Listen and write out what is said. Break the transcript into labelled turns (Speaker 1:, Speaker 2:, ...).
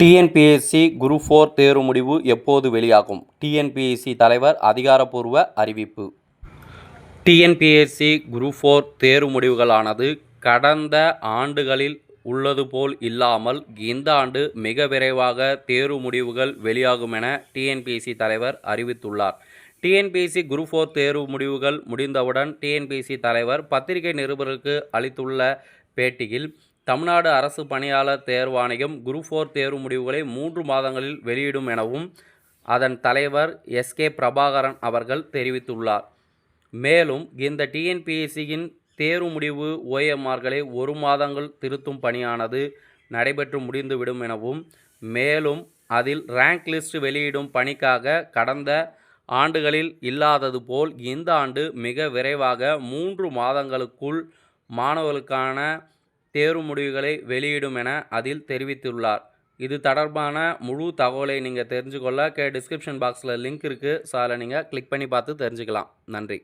Speaker 1: TNPSC group four தேர்வு முடிவு எப்போது வெளியாகும்? டிஎன்பிஎஸ்சி தலைவர் அதிகாரப்பூர்வ அறிவிப்பு. டிஎன்பிஎஸ்சி குரூப் ஃபோர் தேர்வு முடிவுகளானது கடந்த ஆண்டுகளில் உள்ளது போல் இல்லாமல் இந்த ஆண்டு மிக விரைவாக தேர்வு முடிவுகள் வெளியாகும் என டிஎன்பிஎஸ்சி தலைவர் அறிவித்துள்ளார். டிஎன்பிஎஸ்சி குரூப் ஃபோர் தேர்வு முடிவுகள் முடிந்தவுடன் டிஎன்பிஎஸ்சி தலைவர் பத்திரிகை நிருபருக்கு அளித்துள்ள பேட்டியில் தமிழ்நாடு அரசு பணியாளர் தேர்வாணையம் குரூப் ஃபோர் தேர்வு முடிவுகளை மூன்று மாதங்களில் வெளியிடும் எனவும் அதன் தலைவர் எஸ்கே பிரபாகரன் அவர்கள் தெரிவித்துள்ளார். மேலும் இந்த டிஎன்பிஎஸ்சியின் தேர்வு முடிவு ஓஎம்ஆர்களை ஒரு மாதங்கள் திருத்தும் பணியானது நடைபெற்று முடிந்துவிடும் எனவும் மேலும் அதில் ரேங்க் லிஸ்ட் வெளியிடும் பணிக்காக கடந்த ஆண்டுகளில் இல்லாதது போல் இந்த ஆண்டு மிக விரைவாக மூன்று மாதங்களுக்குள் மாணவர்களுக்கான தேர்வு முடிவுகளை வெளியிடும் என அதில் தெரிவித்துள்ளார். இது தொடர்பான முழு தகவலை நீங்கள் தெரிஞ்சுக்கொள்ள கே டிஸ்கிரிப்ஷன் பாக்ஸில் லிங்க் இருக்குது ஸோ அதில் நீங்கள் கிளிக் பண்ணி பார்த்து தெரிஞ்சுக்கலாம். நன்றி.